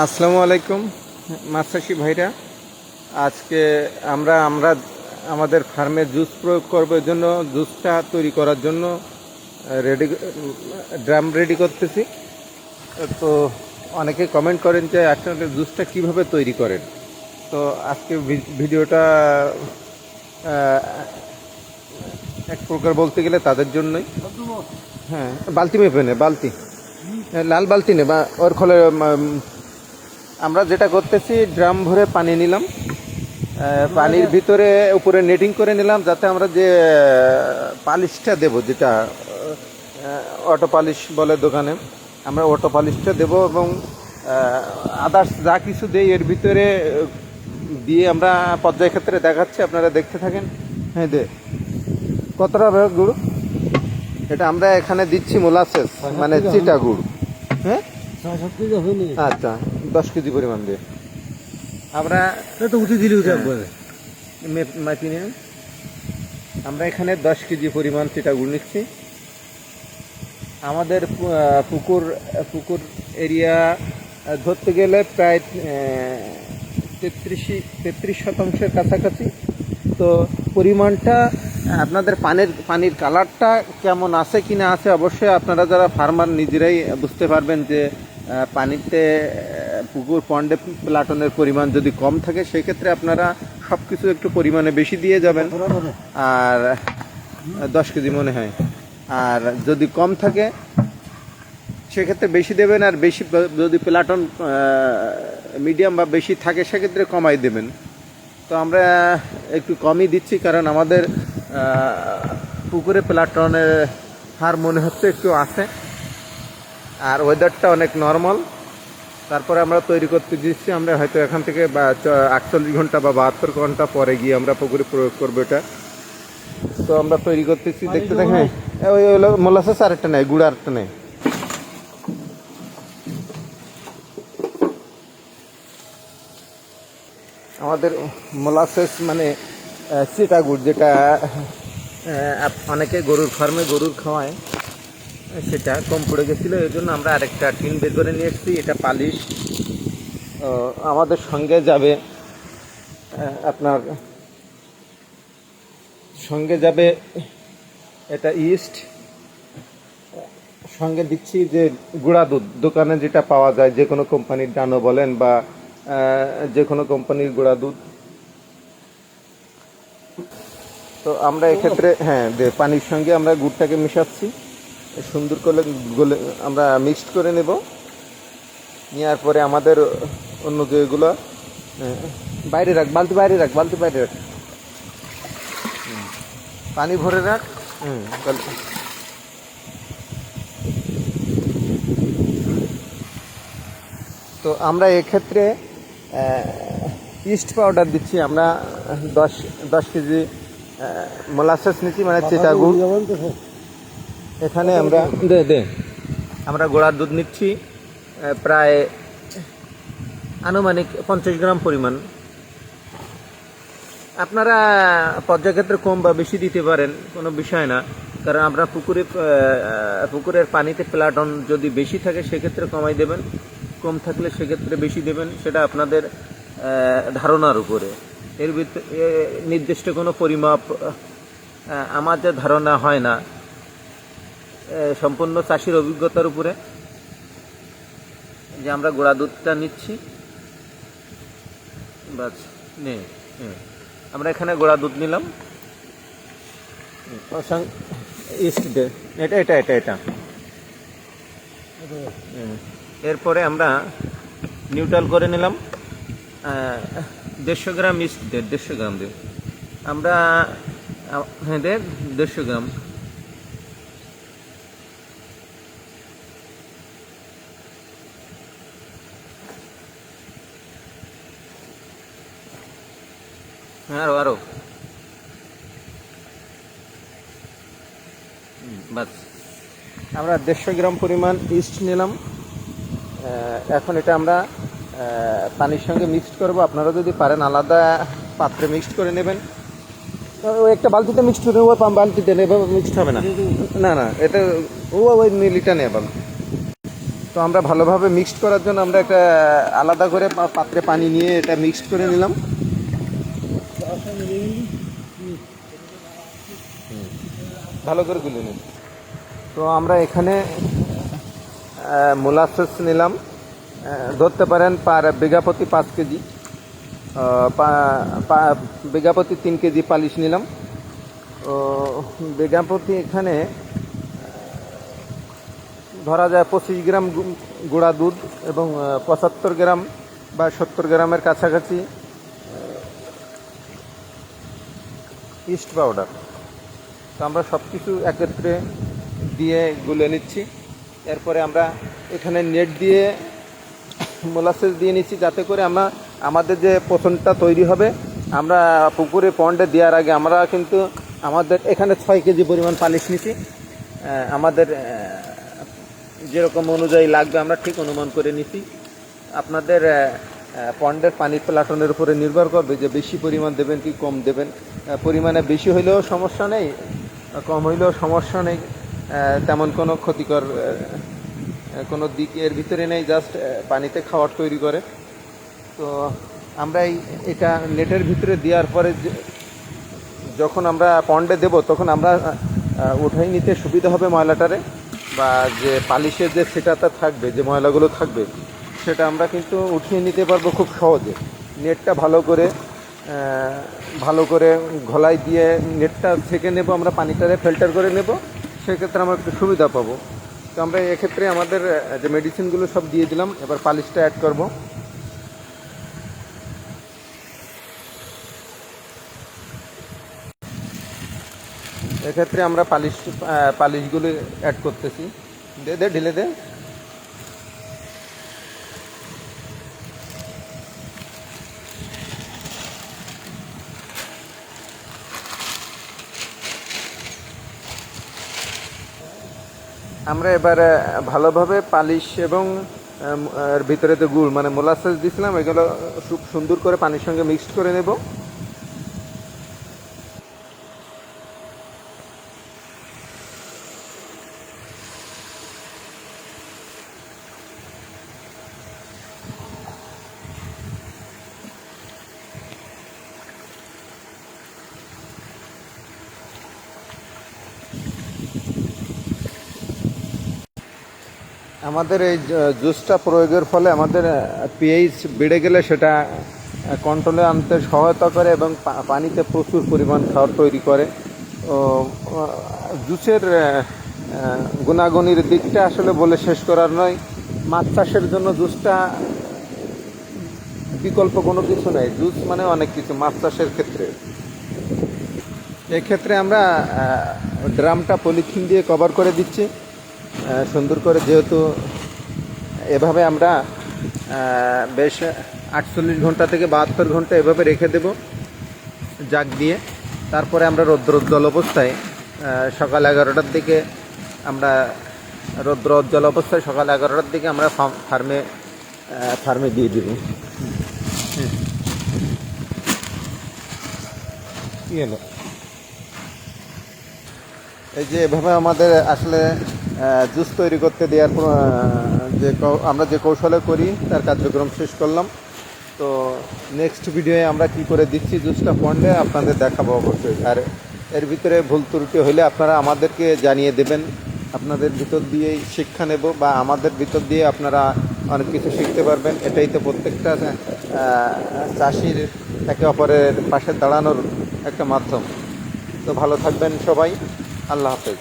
আসসালামু আলাইকুম চাষি ভাইরা। আজকে আমরা আমরা আমাদের ফার্মে জুস প্রয়োগ করব এর জন্য, জুসটা তৈরি করার জন্য রেডি, ড্রাম রেডি করতেছি। তো অনেকে কমেন্ট করেন যে আসলে জুসটা কীভাবে তৈরি করেন? তো আজকে ভিডিওটা এক প্রকার বলতে গেলে তাদের জন্যই। হ্যাঁ বালতি মেপে নে, বালতি। লাল বালতি নে, বা ওর খোলে আমরা যেটা করতেছি ড্রাম ভরে পানি নিলাম। পানির ভিতরে উপরে নেটিং করে নিলাম যাতে আমরা যে পালিশটা দেব যেটা অটো পালিশ বলে দোকানে আমরা অটো পালিশটা দেব এবং আদার্স যা কিছু দেই এর ভিতরে দিয়ে আমরা পর্যায়ক্ষেত্রে দেখাচ্ছি আপনারা দেখতে থাকেন। হ্যাঁ দে। কতটা গুড়? এটা আমরা এখানে দিচ্ছি মোলাসেস মানে চিটা গুড়। হ্যাঁ? আচ্ছা। দশ কেজি পরিমাণ দিয়ে। আমরা তো উঠে দিলি মাপি নিয়ে আমরা এখানে দশ কেজি পরিমাণ চিটা গুড় নিচ্ছি। আমাদের পুকুর পুকুর এরিয়া ধরতে গেলে প্রায় তেত্রিশ তেত্রিশ শতাংশের কাছাকাছি। তো পরিমাণটা আপনাদের পানির পানির কালারটা কেমন আছে কি না আছে অবশ্যই আপনারা যারা ফার্মার নিজেরাই বুঝতে পারবেন যে পানিতে পুকুর পন্ডে প্লাটনের পরিমাণ যদি কম থাকে, সেক্ষেত্রে আপনারা সব কিছু একটু পরিমাণে বেশি দিয়ে যাবেন। আর দশ কেজি মনে হয়। আর যদি কম থাকে, সেক্ষেত্রে বেশি দেবেন, আর বেশি যদি প্লাটন মিডিয়াম বা বেশি থাকে, সেক্ষেত্রে কমাই দেবেন। তো আমরা একটু কমই দিচ্ছি, কারণ আমাদের পুকুরে প্লাটনের হার মনে হচ্ছে একটু আছে। আর ওয়েদারটা অনেক নর্মাল তারপরে আমরা তৈরি করতে দিচ্ছি আমরা হয়তো এখান থেকে বা আটচল্লিশ ঘণ্টা বা বাহাত্তর ঘণ্টা পরে গিয়ে আমরা পুকুরে প্রয়োগ করব এটা। তো আমরা তৈরি করতেছি দেখতে দেখেন। ওই হলো মোলাসেস আরেকটা নেই গুড় আরেকটা নেই। আমাদের মোলাসেস মানে চিটা গুড় যেটা অনেকে গরুর ফার্মে গরুর খাওয়ায়। সেটা কম পড়ে গেছিল, এই জন্য আমরা আরেকটা টিন বের করে নিয়ে এসেছি। এটা পালিশ আমাদের সঙ্গে যাবে আপনার সঙ্গে যাবে এটা ইস্ট, সঙ্গে দিচ্ছি যে গুঁড়া দুধ, দোকানে যেটা পাওয়া যায়, যে কোনো কোম্পানির ডানো বলেন বা যে কোনো কোম্পানির গুঁড়া দুধ। তো আমরা এক্ষেত্রে হ্যাঁ পানির সঙ্গে আমরা গুড়টাকে মিশাচ্ছি। সুন্দর করে গলে আমরা মিক্সড করে নেব। নেওয়ার পরে আমাদের অন্য যেগুলো বাইরে রাখ বালতি বাইরে রাখ বালতি বাইরে রাখ। পানি ভরে রাখ। হুম তো আমরা এক্ষেত্রে ইস্ট পাউডার দিচ্ছি। আমরা দশ দশ কেজি মোলাসেস নিচ্ছি মানে চিটা গুড়। যেমন তো এখানে আমরা দে দে। আমরা গোড়ার দুধ নিচ্ছি প্রায় আনুমানিক পঞ্চাশ গ্রাম পরিমাণ। আপনারা পর্যায়ক্ষেত্রে কম বা বেশি দিতে পারেন কোনো বিষয় না। কারণ আমরা পুকুরে পুকুরের পানিতে প্লাটন যদি বেশি থাকে সেক্ষেত্রে কমাই দেবেন। কম থাকলে সেক্ষেত্রে বেশি দেবেন সেটা আপনাদের ধারণার উপরে। এর ভিতরে নির্দিষ্ট কোনো পরিমাপ আমাদের ধারণা হয় না। সম্পূর্ণ চাষির অভিজ্ঞতার উপরে যে আমরা গোড়া দুধটা নিচ্ছি। বাস নে। আমরা এখানে গোড়া দুধ নিলাম। ইস্ট দে। এটা এটা এটা এটা। হুম। এরপরে আমরা নিউট্রাল করে নিলাম। দেড়শো গ্রাম ইস্ট দে দেড়শো গ্রাম দে। আমরা হ্যাঁ দে দেড়শো গ্রাম। আরও আরও। বাস। আমরা দেড়শো গ্রাম পরিমাণ ইস্ট নিলাম। এখন এটা আমরা পানির সঙ্গে মিক্সড করব। আপনারা যদি পারেন আলাদা পাত্রে মিক্সড করে নেবেন। ওই একটা বালতিতে মিক্সড করে নেব বালতিতে নেবে, মিক্সড হবে না। না না, এটা ও ওই মিলিটা বালতি তো আমরা ভালোভাবে মিক্সড করার জন্য আমরা একটা আলাদা করে পাত্রে পানি নিয়ে এটা মিক্সড করে নিলাম। ভালো করে গুলে নিন। তো আমরা এখানে মোলাসেস নিলাম। ধরতে পারেন পার বিঘা প্রতি পাঁচ কেজি। আহ, পা- পা- বিঘা প্রতি তিন কেজি পালিশ নিলাম। ও বিঘা প্রতি এখানে ধরা যায় পঁচিশ গ্রাম গুঁড়া দুধ এবং পঁচাত্তর গ্রাম বা সত্তর গ্রামের কাছাকাছি ইস্ট পাউডার। তো আমরা সব কিছু একত্রে দিয়ে গুলে নিচ্ছি। এরপরে আমরা এখানে নেট দিয়ে মোলাসেস দিয়ে নিচ্ছি যাতে করে আমরা আমাদের যে পচনটা তৈরি হবে, আমরা পুকুরে পন্ডে দেওয়ার আগে আমরা কিন্তু আমাদের এখানে ছয় কেজি পরিমাণ পালিশ নিচ্ছি। আমাদের যেরকম অনুযায়ী লাগবে আমরা ঠিক অনুমান করে নিচ্ছি। আপনাদের পন্ডের পানি প্লাটনের উপরে নির্ভর করবে যে বেশি পরিমাণ দেবেন কি কম দেবেন। পরিমাণে বেশি হলেও সমস্যা নেই। কম হইলেও সমস্যা নেই তেমন কোনো ক্ষতিকর কোনো দিক এর ভিতরে নেই জাস্ট পানিতে খাবার তৈরি করে। তো আমরা এই, এটা নেটের ভিতরে দেওয়ার পরে যখন আমরা পন্ডে দেব, তখন আমরা উঠাই নিতে সুবিধা হবে ময়লাটারে, বা যে পালিশের যে সেটাটা থাকবে, যে ময়লাগুলো থাকবে, সেটা আমরা কিন্তু উঠিয়ে নিতে পারব খুব সহজে। নেটটা ভালো করে ভালো করে ঘোলাই দিয়ে নেটটা থেকে নেব, আমরা পানিটারে ফিল্টার করে নেব, সেক্ষেত্রে আমরা একটু সুবিধা পাবো। তো আমরা এক্ষেত্রে আমাদের যে মেডিসিনগুলো সব দিয়ে দিলাম, এবার পালিশটা অ্যাড করব। এক্ষেত্রে আমরা পালিশ পালিশগুলো অ্যাড করতেছি। দে দে, ঢেলে দে। আমরা এবার ভালোভাবে পালিশ এবং ভিতরে তো গুড় মানে মোলাসেস দিছিলাম, এগুলো খুব সুন্দর করে পানির সঙ্গে মিক্সড করে নেব। আমাদের এই জুসটা প্রয়োগের ফলে আমাদের পিএইচ বেড়ে গেলে সেটা কন্ট্রোলে আনতে সহায়তা করে এবং পানিতে প্রচুর পরিমাণ খাবার তৈরি করে। ও জুসের গুণাগুণির দিকটা আসলে বলে শেষ করার নয়। মাছ চাষের জন্য জুসটা বিকল্প কোনো কিছু নেই। জুস মানে অনেক কিছু মাছ চাষের ক্ষেত্রে। এক্ষেত্রে আমরা ড্রামটা পলিথিন দিয়ে কভার করে দিচ্ছি। সুন্দর করে যেহেতু এভাবে আমরা বেশ আটচল্লিশ ঘণ্টা থেকে বাহাত্তর ঘণ্টা এভাবে রেখে দেব জাগ দিয়ে। তারপরে আমরা রৌদ্রোজ্জ্বল অবস্থায় সকাল এগারোটার দিকে আমরা রৌদ্র উজ্জ্বল অবস্থায় সকাল এগারোটার দিকে আমরা ফার্ম- ফার্মে ফার্মে দিয়ে দেব। এই যে এভাবে আমাদের আসলে জুস তৈরি করতে দেওয়ার যে আমরা যে কৌশলে করি, তার কার্যক্রম শেষ করলাম। তো নেক্সট ভিডিওয়ে আমরা কি করে দিচ্ছি জুসটা পড়লে আপনাদের দেখাবো অবশ্যই। আর এর ভিতরে ভুল ত্রুটি হলে আপনারা আমাদেরকে জানিয়ে দেবেন। আপনাদের ভিতর দিয়েই শিক্ষা নেব বা আমাদের ভিতর দিয়ে আপনারা অনেক কিছু শিখতে পারবেন। এটাই তো প্রত্যেকটা চাষির একে অপরের পাশে দাঁড়ানোর একটা মাধ্যম। তো ভালো থাকবেন সবাই। আল্লাহ হাফেজ।